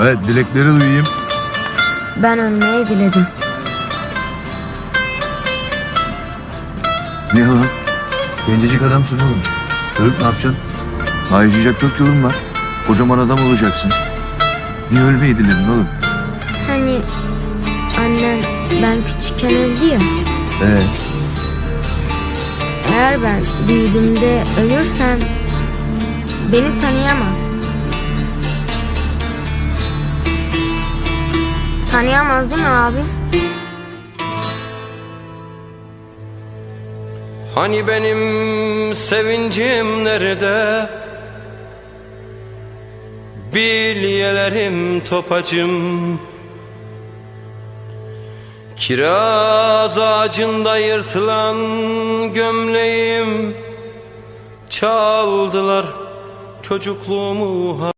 Evet dilekleri duyayım. Ben ölmeyi diledim. Ne lan? Gencecik adamsın oğlum. Ölüp ne yapacaksın? Daha yaşayacak çok yolun var. Kocaman adam olacaksın. Niye ölmeyi diledin oğlum? Hani annen ben küçükken öldü ya. Ee, Eğer ben büyüdüğümde ölürsem beni tanıyamaz. Tanıyamaz değil mi abi? Hani benim sevincim nerede? Bilyelerim topacım Kiraz ağacında yırtılan gömleğim Çaldılar çocukluğumu